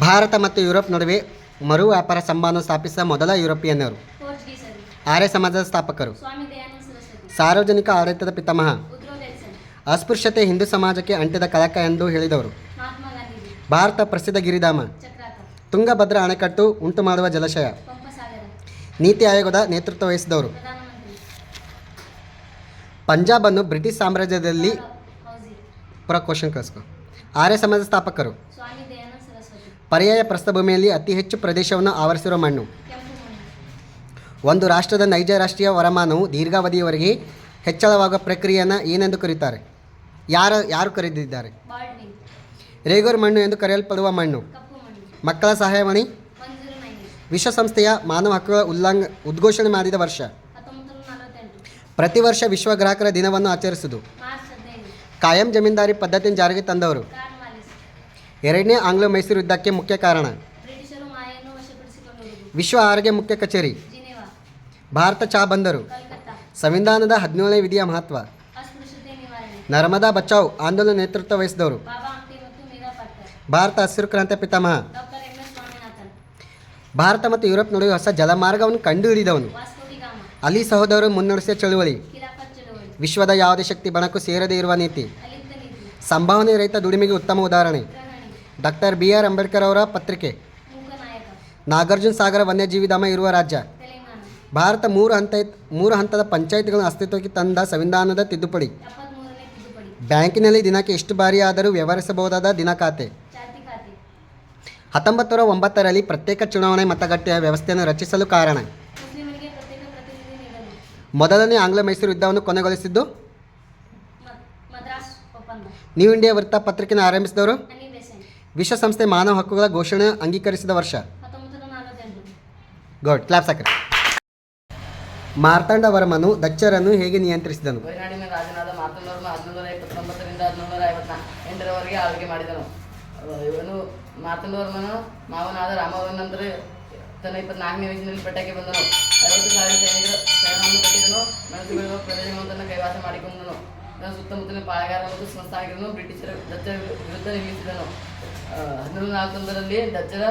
ಭಾರತ ಮತ್ತು ಯುರೋಪ್ ನಡುವೆ ಮರು ವ್ಯಾಪಾರ ಸಂಬಂಧ ಸ್ಥಾಪಿಸಿದ ಮೊದಲ ಯುರೋಪಿಯನ್ನರು. ಆರ್ಯ ಸಮಾಜದ ಸ್ಥಾಪಕರು. ಸಾರ್ವಜನಿಕ ಆಡಳಿತದ ಪಿತಾಮಹ. ಅಸ್ಪೃಶ್ಯತೆ ಹಿಂದೂ ಸಮಾಜಕ್ಕೆ ಅಂಟಿದ ಕಲಕ ಎಂದು ಹೇಳಿದವರು. ಭಾರತ ಪ್ರಸಿದ್ಧ ಗಿರಿಧಾಮ. ತುಂಗಭದ್ರಾ ಅಣೆಕಟ್ಟು ಉಂಟು ಮಾಡುವ ಜಲಾಶಯ. ನೀತಿ ಆಯೋಗದ ನೇತೃತ್ವ ವಹಿಸಿದವರು. ಪಂಜಾಬನ್ನು ಬ್ರಿಟಿಷ್ ಸಾಮ್ರಾಜ್ಯದಲ್ಲಿ ಪುರ ಕ್ವಶನ್ ಆರ್ಯ ಸಮಾಜದ ಸ್ಥಾಪಕರು. ಪರ್ಯಾಯ ಪ್ರಸ್ಥಭೂಮಿಯಲ್ಲಿ ಅತಿ ಹೆಚ್ಚು ಪ್ರದೇಶವನ್ನು ಆವರಿಸಿರುವ ಮಣ್ಣು. ಒಂದು ರಾಷ್ಟ್ರದ ನೈಜ ರಾಷ್ಟ್ರೀಯ ವರಮಾನವು ದೀರ್ಘಾವಧಿಯವರೆಗೆ ಹೆಚ್ಚಳವಾಗುವ ಪ್ರಕ್ರಿಯೆಯನ್ನು ಏನೆಂದು ಕರೀತಾರೆ ಯಾರು ಯಾರು ಕರೆದಿದ್ದಾರೆ? ರೇಗೋರ್ ಮಣ್ಣು ಎಂದು ಕರೆಯಲ್ಪಡುವ ಮಣ್ಣು. ಮಕ್ಕಳ ಸಹಾಯವಾಣಿ. ವಿಶ್ವಸಂಸ್ಥೆಯ ಮಾನವ ಹಕ್ಕುಗಳ ಉಲ್ಲಂಘ, ಉದ್ಘೋಷಣೆ ಮಾಡಿದ ವರ್ಷ. ಪ್ರತಿ ವರ್ಷ ವಿಶ್ವ ಗ್ರಾಹಕರ ದಿನವನ್ನು ಆಚರಿಸುವುದು. ಕಾಯಂ ಜಮೀನ್ದಾರಿ ಪದ್ಧತಿಯನ್ನು ಜಾರಿಗೆ ತಂದವರು. ಎರಡನೇ ಆಂಗ್ಲೋ ಮೈಸೂರು ಯುದ್ಧಕ್ಕೆ ಮುಖ್ಯ ಕಾರಣ. ವಿಶ್ವ ಆರೋಗ್ಯ ಮುಖ್ಯ ಕಚೇರಿ. ಭಾರತ ಚಾ ಬಂದರು. ಸಂವಿಧಾನದ ಹದಿನೇಳನೇ ವಿಧಿಯ ಮಹತ್ವ. ನರ್ಮದಾ ಬಚಾವ್ ಆಂದೋಲನ ನೇತೃತ್ವ ವಹಿಸಿದವರು. ಭಾರತ ಹಸಿರು ಕ್ರಾಂತಿ ಪಿತಾಮಹ. ಭಾರತ ಮತ್ತು ಯುರೋಪ್ ನಡುವೆ ಹೊಸ ಜಲಮಾರ್ಗವನ್ನು ಕಂಡುಹಿಡಿದವನು. ಅಲಿ ಸಹೋದರರು ಮುನ್ನಡೆಸಿದ ಚಳುವಳಿ. ವಿಶ್ವದ ಯಾವುದೇ ಶಕ್ತಿ ಬಣಕ್ಕೂ ಸೇರದೇ ಇರುವ ನೀತಿ. ಸಂಭಾವನೆ ರಹಿತ ದುಡಿಮೆಗೆ ಉತ್ತಮ ಉದಾಹರಣೆ. ಡಾಕ್ಟರ್ ಬಿ ಆರ್ ಅಂಬೇಡ್ಕರ್ ಅವರ ಪತ್ರಿಕೆ. ನಾಗಾರ್ಜುನ ಸಾಗರ ವನ್ಯಜೀವಿ ಧಾಮ ಇರುವ ರಾಜ್ಯ. ಭಾರತ ಮೂರು ಹಂತ ಮೂರು ಹಂತದ ಪಂಚಾಯತ್ಗಳನ್ನು ಅಸ್ತಿತ್ವಕ್ಕೆ ತಂದ ಸಂವಿಧಾನದ ತಿದ್ದುಪಡಿ. ಬ್ಯಾಂಕಿನಲ್ಲಿ ದಿನಕ್ಕೆ ಎಷ್ಟು ಬಾರಿ ಆದರೂ ವ್ಯವಹರಿಸಬಹುದಾದ ದಿನ ಖಾತೆ ಹತ್ತೊಂಬತ್ತು ನೂರ ಒಂಬತ್ತರಲ್ಲಿ ಪ್ರತ್ಯೇಕ ಚುನಾವಣೆ ಮತಗಟ್ಟೆಯ ವ್ಯವಸ್ಥೆಯನ್ನು ರಚಿಸಲು ಕಾರಣ. ಮೊದಲನೇ ಆಂಗ್ಲ ಮೈಸೂರು ಯುದ್ಧವನ್ನು ಕೊನೆಗೊಳಿಸಿದ್ದು? ನ್ಯೂ ಇಂಡಿಯಾ ವೃತ್ತ ಪತ್ರಿಕೆಯನ್ನು ಆರಂಭಿಸಿದವರು? ವಿಶ್ವಸಂಸ್ಥೆ ಮಾನವ ಹಕ್ಕುಗಳ ಘೋಷಣೆ ಅಂಗೀಕರಿಸಿದ ವರ್ಷ. ಗೌಡ್ ಕ್ಲಾಪ್ ಸಾಕ್ರೆ ಮಾರ್ತಾಂಡವರ್ಮನು ದಚ್ಚರನ್ನು ಹೇಗೆ ನಿಯಂತ್ರಿಸಿದನು? ರಾಜನಾದ ಹದಿನೂರ ಆಳ್ವಿಕೆ ಮಾಡಿದನು. ಇವನು ಮಾರ್ತಾಂಡವರ್ಮನು ಮಾವನಾದ ನಂತರ ತನ್ನ ಇಪ್ಪತ್ನಾಲ್ಕನೇ ವಯಸ್ಸಿನಲ್ಲಿ ಪಟ್ಟಕ್ಕೆ ಬಂದನು. ಐವತ್ತು ಸಾವಿರ ಸೈನಿಕರು ಕಟ್ಟಿದನು. ಕೈವಾಸ ಮಾಡಿಕೊಂಡನು. ಸುತ್ತಮುತ್ತಲಿನ ಪಾಳೆಗಾರ ಮತ್ತು ಸಂಸ್ಥಾನಿಕರನ್ನು ಬ್ರಿಟಿಷರ ದಚ್ಚರ ವಿರುದ್ಧ ನಿರ್ಮಿಸಿದನು ಹದಿನೇಳು ನಾಲ್ಕೊಂದರಲ್ಲಿ ದಚ್ಚರ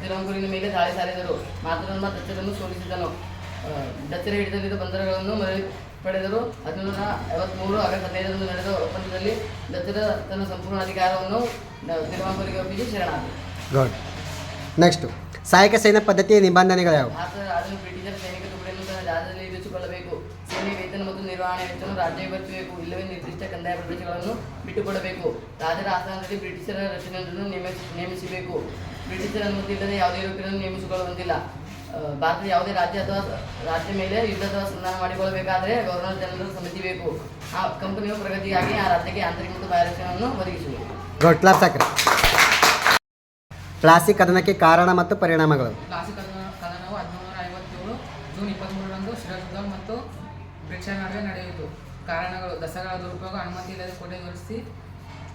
ತಿರುವಂಕೂರಿನ ಮೇಲೆ ದಾಳಿ ಸಾರಿದರು. ಮಾತಂಡವರ್ಮ ದಚ್ಚರನ್ನು ಸೋಲಿಸಿದನು. ದಚ್ಚರ ಡಚ್ಚರ ಹಿಡಿತಲ್ಲಿದ್ದ ಬಂದರುಗಳನ್ನು ಮರಳಿ ಪಡೆದರು. ಹದಿನೇಳುನೂರ ಐವತ್ತ್ಮೂರು ಆಗಸ್ಟ್ ಹದಿನೈದರಂದು ನಡೆದ ಒಪ್ಪಂದದಲ್ಲಿ ದಚ್ಚರ ತನ್ನ ಸಂಪೂರ್ಣ ಅಧಿಕಾರವನ್ನು ತಿರುವಂಕೂರಿಗೆ ಒಪ್ಪಿಸಿ ಶರಣಾದ ನೆಕ್ಸ್ಟ್ ಸಹಾಯಕ ಸೇನಾ ಪದ್ಧತಿಯ ನಿಬಂಧನೆಗಳ್ಯಾವು ಭಾರತದ ಬ್ರಿಟಿಷರ ಸೈನಿಕ ತುಕಡಿಯನ್ನು ತನ್ನ ರಾಜ್ಯದಲ್ಲಿ ಇರಿಸಿಕೊಳ್ಳಬೇಕು. ಸೇನೆ ವೇತನ ಮತ್ತು ನಿರ್ವಹಣೆ ವೆಚ್ಚವನ್ನು ರಾಜ್ಯ ಪ್ರದೇಶಗಳನ್ನು ಬಿಟ್ಟುಕೊಡಬೇಕು. ರಾಜರ ಆಸ್ಥಾನದಲ್ಲಿ ಬ್ರಿಟಿಷರ ರಚನೆಯನ್ನು ನೇಮಿಸಿ ನೇಮಿಸಬೇಕು. ಬ್ರಿಟಿಷರ ಅನುಮತಿ ಇಲ್ಲದೆ ಯಾವುದೇ ಯುವಕರನ್ನು ನೇಮಿಸಿಕೊಳ್ಳುವಂತಿಲ್ಲ. ಭಾರತದ ಯಾವುದೇ ರಾಜ್ಯ ಅಥವಾ ರಾಜ್ಯ ಮೇಲೆ ಯುದ್ಧ ಅಥವಾ ಸಂಧಾನ ಮಾಡಿಕೊಳ್ಳಬೇಕಾದರೆ ಗವರ್ನರ್ ಜನರಲ್ ಸಮಿತಿ ಬೇಕು ಆ ಕಂಪನಿಯ ಪ್ರಗತಿಗಾಗಿ ಆ ರಾಜ್ಯಕ್ಕೆ ಆಂತರಿಕ ಮತ್ತು ಬಾಹ್ಯ ಒದಗಿಸಬೇಕು ಪ್ಲಾಸ್ಟಿಕ್ ಕದನಕ್ಕೆ ಕಾರಣ ಮತ್ತು ಪರಿಣಾಮಗಳು. ಕ್ಲಾಸಿಕ್ ಕದನ ಕದನವು ಹದಿನೇಳುನೂರ ಐವತ್ತೇಳು ಜೂನ್ ಇಪ್ಪತ್ತ್ಮೂರರಂದು ಸಿರಾಜುದ್ದೌಲ ಮತ್ತು ಬ್ರಿಟಿಷರ್ ನಡುವೆ ನಡೆಯಿತು. ಕಾರಣಗಳು, ದಸರಾ ದುರುಪಯೋಗ, ಅನುಮತಿ ಇಲ್ಲದೆ ಕೊನೆಗೊಳಿಸಿ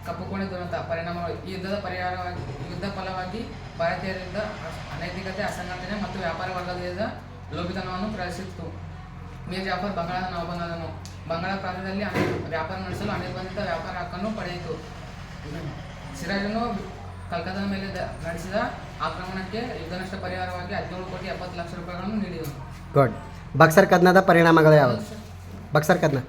ಕಪ್ಪು ಕೋಣೆ ದುರಂತ ಪರಿಣಾಮಗಳು. ಯುದ್ಧದ ಪರಿಹಾರವಾಗಿ ಯುದ್ಧ ಫಲವಾಗಿ ಭಾರತೀಯರಿಂದ ಅನೈತಿಕತೆ, ಅಸಂಘಟನೆ ಮತ್ತು ವ್ಯಾಪಾರ ವರ್ಗದಿಂದ ಲೋಭಿತನವನ್ನು ಪ್ರದರ್ಶಿಸಿತು. ಮೀರ್ ಜಾಫರ್ ಬಂಗಾಳದ ನವಬಂಧನನು. ಬಂಗಾಳ ಪ್ರಾಂತ್ಯದಲ್ಲಿ ವ್ಯಾಪಾರ ನಡೆಸಲು ಅನಿರ್ಬಂಧಿತ ವ್ಯಾಪಾರ ಹಕ್ಕನ್ನು ಪಡೆಯಿತು. ಸಿರಾಜನು ಕಲ್ಕತ್ತಾದ ಮೇಲೆ ನಡೆಸಿದ ಆಕ್ರಮಣಕ್ಕೆ ಯುದ್ಧನಷ್ಟ ಪರಿಹಾರವಾಗಿ ಹದಿನೇಳು ಕೋಟಿ ಎಪ್ಪತ್ತು ಲಕ್ಷ ರೂಪಾಯಿಗಳನ್ನು ನೀಡಿದನು. ಗುಡ್ ಬಕ್ಸರ್ ಕದನದ ಪರಿಣಾಮಗಳು ಯಾವುವು बक्सर कदना